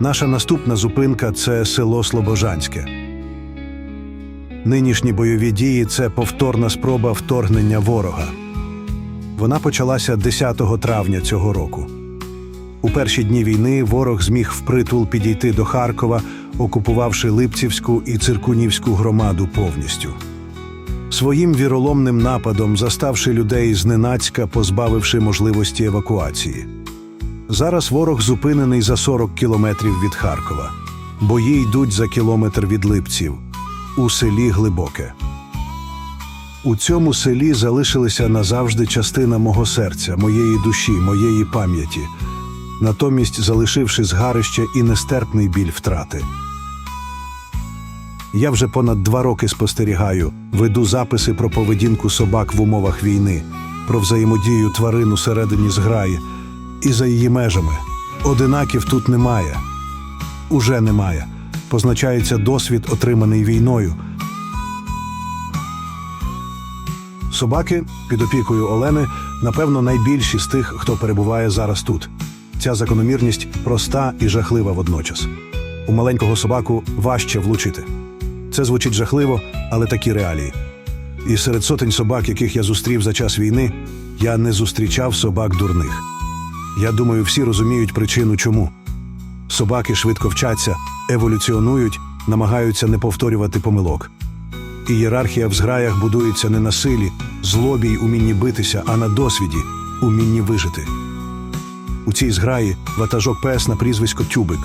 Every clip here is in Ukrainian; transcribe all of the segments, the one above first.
Наша наступна зупинка це село Слобожанське. Нинішні бойові дії це повторна спроба вторгнення ворога. Вона почалася 10 травня цього року. У перші дні війни ворог зміг впритул підійти до Харкова, окупувавши Липцівську і Циркунівську громаду повністю. Своїм віроломним нападом заставши людей зненацька, позбавивши можливості евакуації. Зараз ворог зупинений за 40 кілометрів від Харкова. Бої йдуть за кілометр від Липців у селі Глибоке. У цьому селі залишилася назавжди частина мого серця, моєї душі, моєї пам'яті, натомість залишивши згарище і нестерпний біль втрати. Я вже понад два роки спостерігаю, веду записи про поведінку собак в умовах війни, про взаємодію тварин усередині зграї і за її межами. Одинаків тут немає. Уже немає. Позначається досвід, отриманий війною. Собаки під опікою Олени, напевно, найбільші з тих, хто перебуває зараз тут. Ця закономірність проста і жахлива водночас. У маленького собаку важче влучити. Це звучить жахливо, але такі реалії. І серед сотень собак, яких я зустрів за час війни, я не зустрічав собак дурних. Я думаю, всі розуміють причину чому. Собаки швидко вчаться, еволюціонують, намагаються не повторювати помилок. Ієрархія в зграях будується не на силі, злобі й умінні битися, а на досвіді, умінні вижити. У цій зграї ватажок пес на прізвисько Тюбик.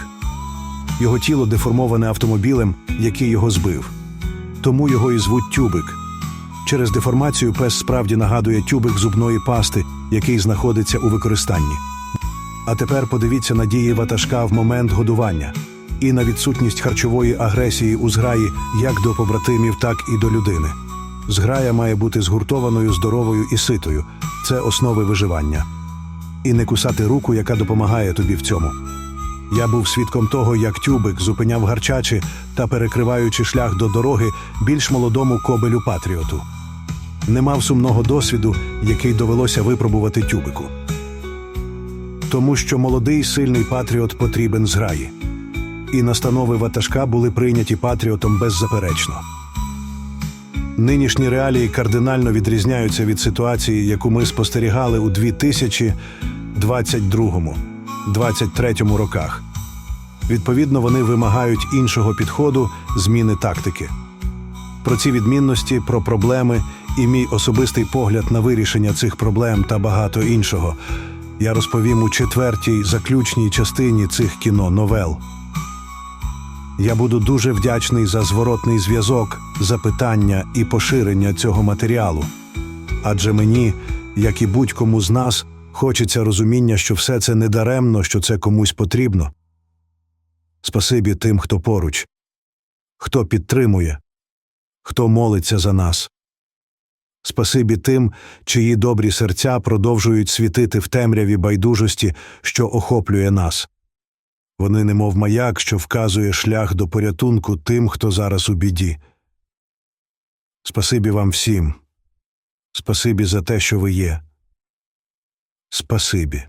Його тіло деформоване автомобілем, який його збив. Тому його і звуть Тюбик. Через деформацію пес справді нагадує тюбик зубної пасти, який знаходиться у використанні. А тепер подивіться на дії ватажка в момент годування і на відсутність харчової агресії у зграї як до побратимів, так і до людини. Зграя має бути згуртованою, здоровою і ситою. Це основи виживання. І не кусати руку, яка допомагає тобі в цьому. Я був свідком того, як тюбик зупиняв гарчачі та перекриваючи шлях до дороги більш молодому кобелю Патріоту. Не мав сумного досвіду, який довелося випробувати тюбику. Тому що молодий сильний патріот потрібен зграї. І настанови ватажка були прийняті патріотом беззаперечно. Нинішні реалії кардинально відрізняються від ситуації, яку ми спостерігали у 2022-2023 роках. Відповідно, вони вимагають іншого підходу, зміни тактики. Про ці відмінності, про проблеми і мій особистий погляд на вирішення цих проблем та багато іншого я розповім у четвертій заключній частині цих кіно новел. Я буду дуже вдячний за зворотний зв'язок, запитання і поширення цього матеріалу. Адже мені, як і будь-кому з нас, хочеться розуміння, що все це не даремно, що це комусь потрібно. Спасибі тим, хто поруч, хто підтримує, хто молиться за нас. Спасибі тим, чиї добрі серця продовжують світити в темряві байдужості, що охоплює нас. Вони немов маяк, що вказує шлях до порятунку тим, хто зараз у біді. Спасибі вам всім. Спасибі за те, що ви є. Спасибі.